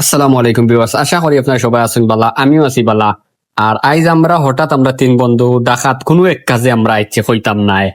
আসসালামু আলাইকুম বিবাস আশা করি আপনার সবাই আছেন বালা, আমিও আছি বালা। আর আইজ আমরা হঠাৎ আমরা তিন বন্ধু ডাকাত কোনো এক কাজে আমরা ইচ্ছে কইতাম নাই।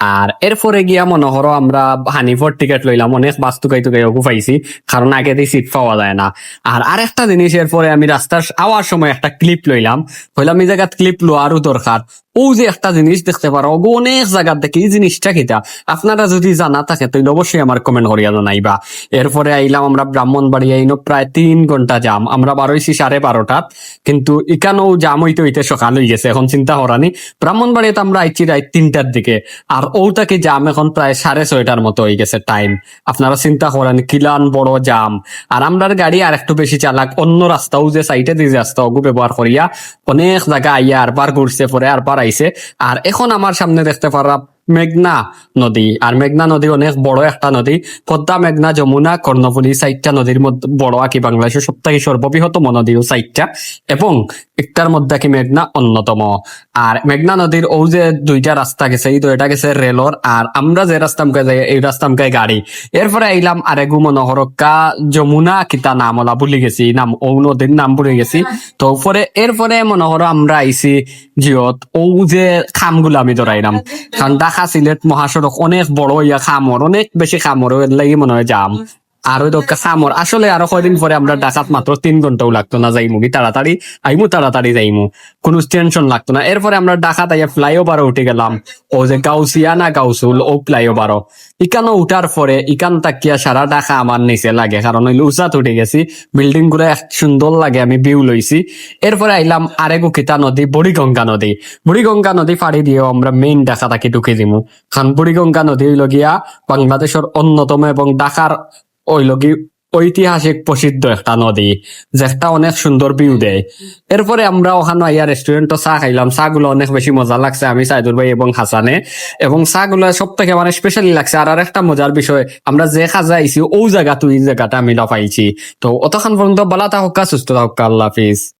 আর এরপরে গিয়া মনে করো আমরা হানিফর টিকিট লইলাম, অনেক বাস টুকাই টুকাই ওগু পাইছি, কারণ আগে দিয়ে সিট পাওয়া যায় না। আর আরেকটা জিনিস, এরপরে আমি রাস্তার আওয়ার সময় একটা ক্লিপ লইলাম। হইলাম এই জায়গাত ক্লিপ লোয়ারও দরকার। ও যে একটা জিনিস দেখতে পারো ওগো অনেক জায়গার দেখি, এই জিনিসটা কিটা আপনারা যদি জানা থাকে তাহলে অবশ্যই আমার কমেন্ট করিয়া জানাইবা। এরপরে আইলাম আমরা ব্রাহ্মণবাড়ি আইনো প্রায় তিন ঘণ্টা জাম আমরা বারোইছি সাড়ে বারোটাত, কিন্তু ইকানেও জাম হইতে হইতে সকাল হয়ে গেছে, এখন চিন্তা করানি ব্রাহ্মণবাড়িতে আমরা আইছি রাত তিনটার দিকে। আর ওটাকে জাম এখন প্রায় সাড়ে ছয়টার মতো হয়ে গেছে টাইম আপনারা চিন্তা করেন, কিলান বড় জাম আর আমরার গাড়ি আর একটু বেশি চালাক, অন্য রাস্তাও যে সাইডে দিয়ে রাস্তা ওগু ব্যবহার করিয়া অনেক জায়গা আইয়া আর পার ঘুরছে, পরে আর পার আইছে। আর এখন আমার সামনে দেখতে পারা মেঘনা নদী। আর মেঘনা নদী অনেক বড় একটা নদী। পদ্মা মেঘনা, যমুনা কর্ণফুলী চারটা নদীর মধ্যে বড় আকি বাংলাদেশের থেকে সর্ববৃহত্তম নদীও চারটা এবং একটার মধ্যে কি মেঘনা অন্যতম। আর মেঘনা নদীর ও যে দুইটা রাস্তা গেছে, এই দুইটা গেছে রেলর আর আমরা যে রাস্তামকে যাই, এই রাস্তামকে গাড়ি। এরপরে আইলাম আরেগু মনোহরকা যমুনা, কিতা নাম ওলা ভুলি গেছি। নাম ও নদীর নাম ভুলে গেছি। তো পরে এরপরে মনোহর আমরা আইছি জিয়ত। ও যে খামগুলো আমি ধরাইলাম। কারণ ঢাকা সিলেট মহাসড়ক, অনেক বড় ইয়া খামর, অনেক বেশি খামর এর লাগি মনে হয় যাম আর ওই দোকা খামর আসলে আরও কয়দিন পরে আমরা ডাকাত মাত্র তিন ঘন্টাও লাগতো না যাইমু, কি তাড়াতাড়ি? আইমু, তাড়াতাড়ি যাইমু। কোনো টেনশন লাগতো না। এরপরে আমরা ডাকাত আইয়া ফ্লাইওভারে উঠে গেলাম। ও যে গাউসিয়া না গাউসুল ও ফ্লাইওভারও। ইকানো উঠার পরে ইকান তাকিয়া সারা ডাকা আমার নিচে লাগে, কারণ ওই উচাত উঠে গেছি। বিল্ডিংগুলো সুন্দর লাগে, আমি ভিউ লইছি। এরপরে আইলাম আরেগু কিতা নদী, বুড়িগঙ্গা নদী। বুড়িগঙ্গা নদী পাড়ি দিয়েও আমরা মেইন ডাকা তাকে ঢুকে দিমু। কারণ বুড়িগঙ্গা নদী হইল গিয়া বাংলাদেশের অন্যতম এবং ঢাকার ওইল ঐতিহাসিক প্রসিদ্ধ একটা নদী, যেটা অনেক সুন্দর ভিউ দেয়। এরপরে আমরা ওখানে আইয়া রেস্টুরেন্টে চা খাইলাম। চা গুলো অনেক বেশি মজা লাগছে, আমি সাইদুর ভাই এবং হাসানে। এবং চা গুলো সব থেকে মানে স্পেশালি লাগছে। আর আর একটা মজার বিষয়, আমরা যে খাজা আইছি ও জায়গা তুই জায়গাটা আমি পাইছি তো অতক্ষণ পর্যন্ত বলা থাকা সুস্থ থাকা আল্লাহ হাফিজ।